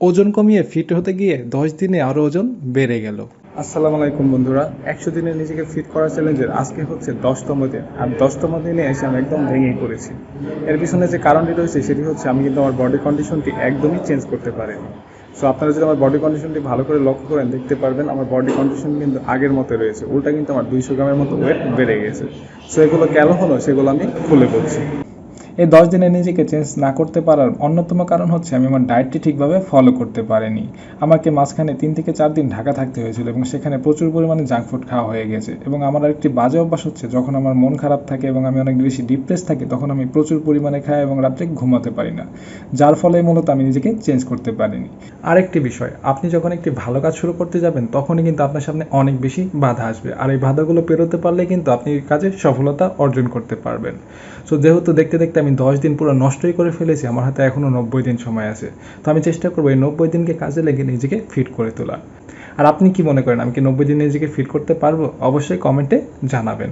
ওজন কমিয়ে ফিট হতে গিয়ে দশ দিনে আরও ওজন বেড়ে গেল। আসসালামু আলাইকুম বন্ধুরা, একশো দিনে নিজেকে ফিট করার চ্যালেঞ্জের আজকে হচ্ছে দশতম দিন। আর দশতম দিনে এসে আমি একদম ভেঙেই পড়েছি। এর পিছনে যে কারণটি রয়েছে, সেটি হচ্ছে আমি কিন্তু আমার বডি কন্ডিশনটি একদমই চেঞ্জ করতে পারিনি। সো আপনারা যদি আমার বডি কন্ডিশনটি ভালো করে লক্ষ্য করেন, দেখতে পারবেন আমার বডি কন্ডিশন কিন্তু আগের মতো রয়েছে। উল্টা কিন্তু আমার দুইশো গ্রামের মতো ওয়েট বেড়ে গেছে। সো এগুলো কেন হলো, সেগুলো আমি খুলে বলছি। এই দশ দিনে নিজেকে চেঞ্জ না করতে পারার অন্যতম কারণ হচ্ছে আমি আমার ডায়েটটি ঠিকভাবে ফলো করতে পারিনি। আমাকে মাঝখানে তিন থেকে চার দিন ঢাকা থাকতে হয়েছিল এবং সেখানে প্রচুর পরিমাণে জাঙ্ক ফুড খাওয়া হয়ে গেছে এবং আমার আরেকটি বাজে অভ্যাস হচ্ছে যখন আমার মন খারাপ থাকে এবং আমি অনেক বেশি ডিপ্রেস থাকি তখন আমি প্রচুর পরিমাণে খাই এবং রাত্রে ঘুমাতে পারি না। যার ফলে মূলত আমি নিজেকে চেঞ্জ করতে পারিনি। আরেকটি বিষয়, আপনি যখন একটি ভালো কাজ শুরু করতে যাবেন তখনই কিন্তু আপনার সামনে অনেক বেশি বাধা আসবে আর এই বাধাগুলো পেরোতে পারলে কিন্তু আপনি কাজে সফলতা অর্জন করতে পারবেন। সো যেহেতু দেখতে দেখতে আমি দশ দিন পুরো নষ্টই করে ফেলেছি, আমার হাতে এখনও নব্বই দিন সময় আছে। তো আমি চেষ্টা করব এই নব্বই দিনকে কাজে লেগে নিজেকে ফিট করে তোলা আর আপনি কি মনে করেন, আমি কি নব্বই দিন নিজেকে ফিট করতে পারব? অবশ্যই কমেন্টে জানাবেন।